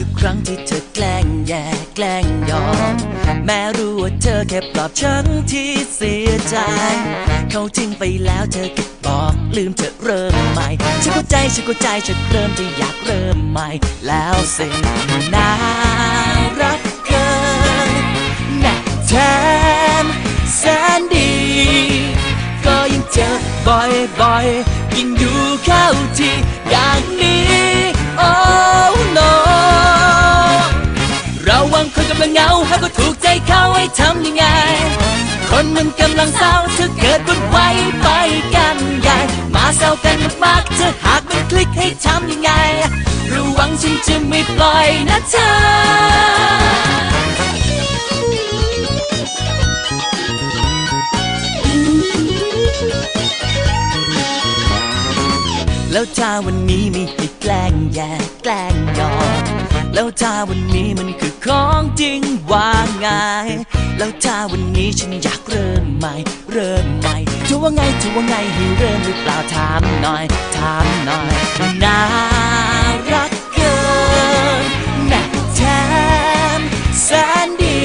ทุกครั้งที่เธอแกล้งแย่แกล้งยอม แม้รู้ว่าเธอแค่ปลอบฉันที่เสียใจ เขาทิ้งไปแล้วเธอก็บอกลืมเธอเริ่มใหม่ฉันเข้าใจฉันเข้าใจฉันเริ่มจะอยากเริ่มใหม่ แล้วสิ่งน่ารักเกินแน่แถมแสนดี ก็ยิ่งเจอบ่อยๆยิ่งดูเข้าที่อย่างนี้ เขาให้ทำยังไง คนมันกำลังเศร้าเธอเกิดบุญไว้ไปกันใหญ่ มาเศร้ากันมากๆเธอหากมันคลิกให้ทำยังไง ระวังฉันจะไม่ปล่อยนะเธอแล้วถ้าวันนี้ไมีให้แกล้งแย่แกล้งยอม แล้วถ้าวันนี้มันคือของจริงว่าไงแล้วถ้าวันนี้ฉันอยากเริ่มใหม่ เริ่มใหม่เธอว่าไงเธอว่าไงให้เริ่มหรือเปล่าถามหน่อย ถามหน่อยน่ารักเกินแน่แถมแสนดี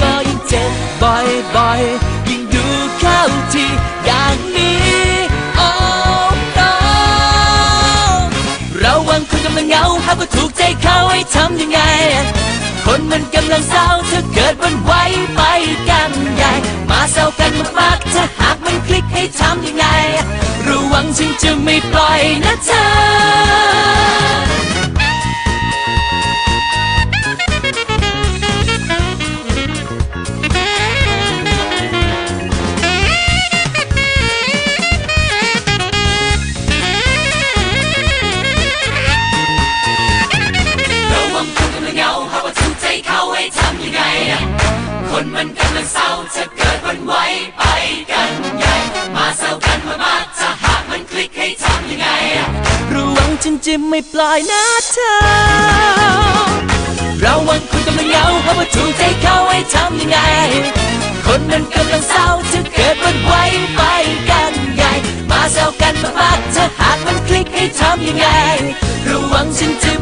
ก็ยิ่งเจอบ่อยๆ ถูกใจเขาให้ทำยังไง คนมันกำลังเศร้าเธอเกิดวันไหวไปกันใหญ่ มาเศร้ากันมากๆถ้าหากมันคลิกให้ทำยังไง ระวังฉันจะไม่ปล่อยนะเธอ ฉันจะไม่ปล่อยนะเธอเราวังคุณกำลังเหงาเพราะว่าถูกใจเขาให้ทำยังไง คนมันกำลังเศร้าจะเกิดวันไว้ไปกันใหญ่ มาเศร้ากันมากๆถ้าหากมันคลิกให้ทำยังไง ระวังฉันจะ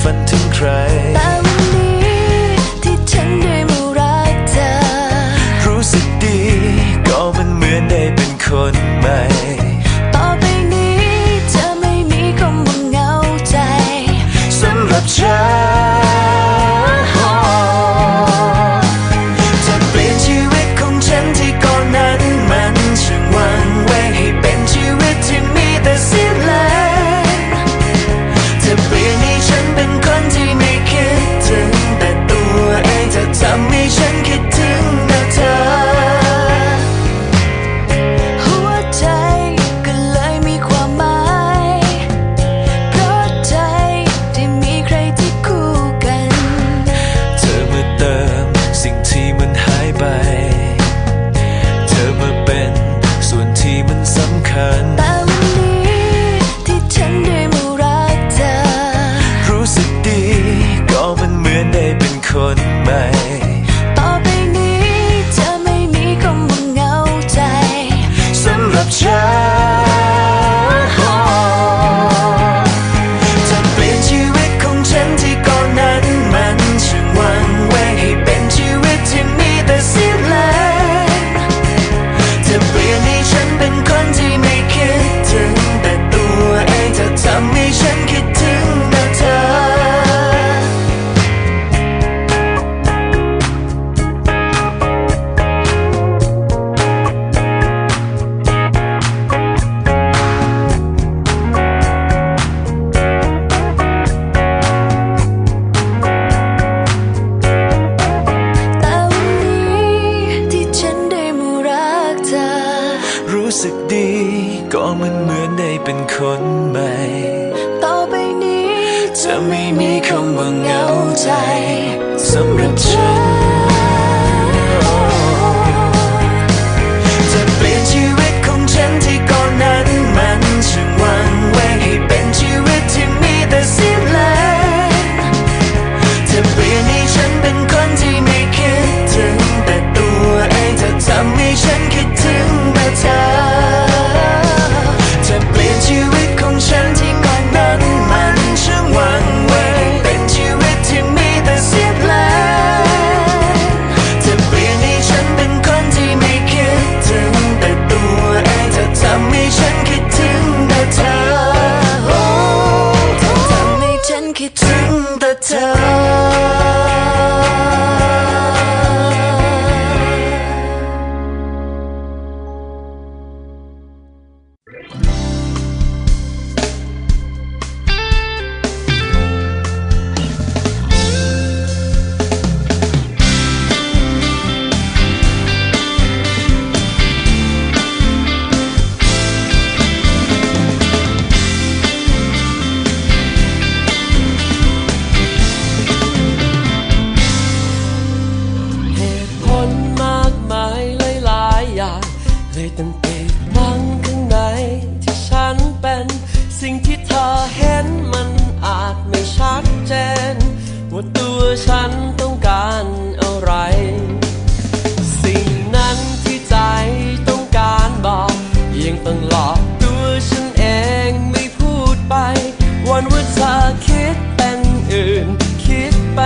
infant in Christ. สึกดี ก็มันเหมือนได้เป็นคนใหม่ ต่อไปนี้ จะไม่มีคำว่าเหงาใจสำหรับฉัน หลอกตัวฉันเองไม่พูดไป วันว่าเธอคิดเป็นอื่น คิดไป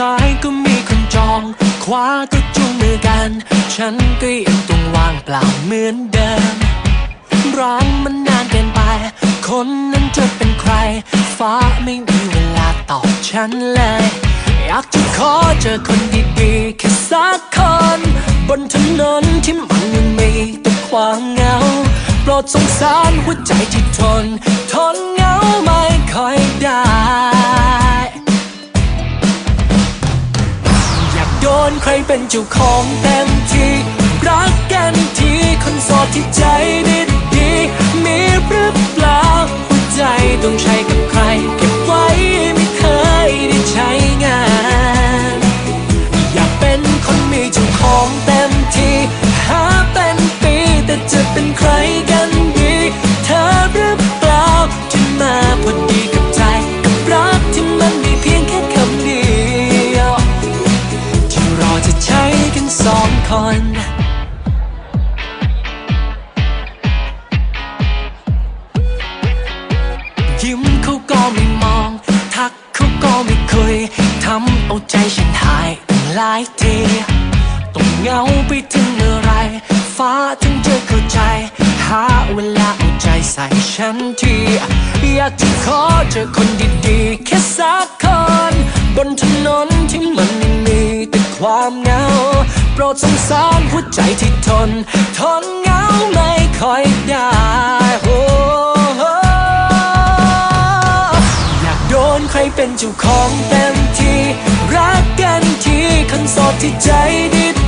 ซ้ายก็มีคนจอง ขวาก็จูงมือกัน ฉันก็ยังต้องวางเปล่าเหมือนเดิมร้างมันนานเกินไป คนนั้นจะเป็นใคร ฟ้าไม่มีเวลาตอบฉันเลย อยากจะขอเจอคนดีๆแค่สักคน บนถนนที่มันยังมีแต่ความเหงาโปรดสงสารหัวใจที่ทน ทนเหงาไม่ค่อยได้ นใครเป็นเจ้าของเต็มที่ รักกันทีคนโสดที่ใจดีดีมีหรือเปล่าหัวใจต้องใช้กับใคร เก็บไว้ไม่เคยได้ใช้งาน อยากเป็นคนมีเจ้าของเต็มที่หา คนยิ้มเขาก็ไม่มอง ทักเขาก็ไม่คุยทำเอาใจฉันหายหลายทีต้องเงาไปถึงเมื่อไรฟ้าถึงจะเข้าใจ หาเวลาเอาใจใส่ฉันที อยากจะขอเจอคน สงสารหัวใจที่ทน ทนเหงาไม่ค่อยได้โอ้โหอยากโดนใครเป็นเจ้าของเต็มที่ รักกันทีคนโสดที่ใจดี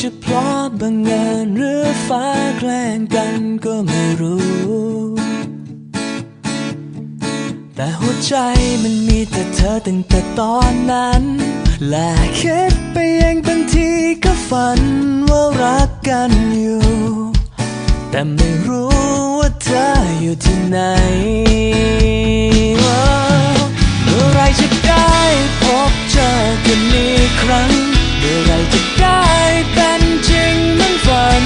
จะเพราะบังเอิญหรือฟ้าแกล้งกันก็ไม่รู้ แต่หัวใจมันมีแต่เธอตั้งแต่ตอนนั้น และคิดไปเองบางทีก็ฝันว่ารักกันอยู่ แต่ไม่รู้ว่าเธออยู่ที่ไหนเมื่อไรจะได้พบเจอกันอีกครั้ง เมื่อไรจะได้เป็นจริงเหมือนฝัน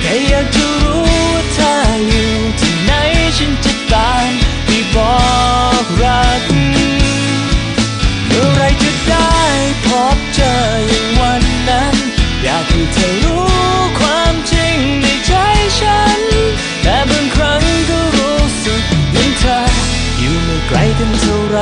แค่อยากจะรู้ว่าเธออยู่ที่ไหนฉันจะตามไปบอกรัก เมื่อไรจะได้พบเจออย่างวันนั้น อยากให้เธอรู้ความจริงในใจฉัน แต่บางครั้งก็รู้สึกเหมือนเธออยู่ไม่ไกลกันเท่าไหร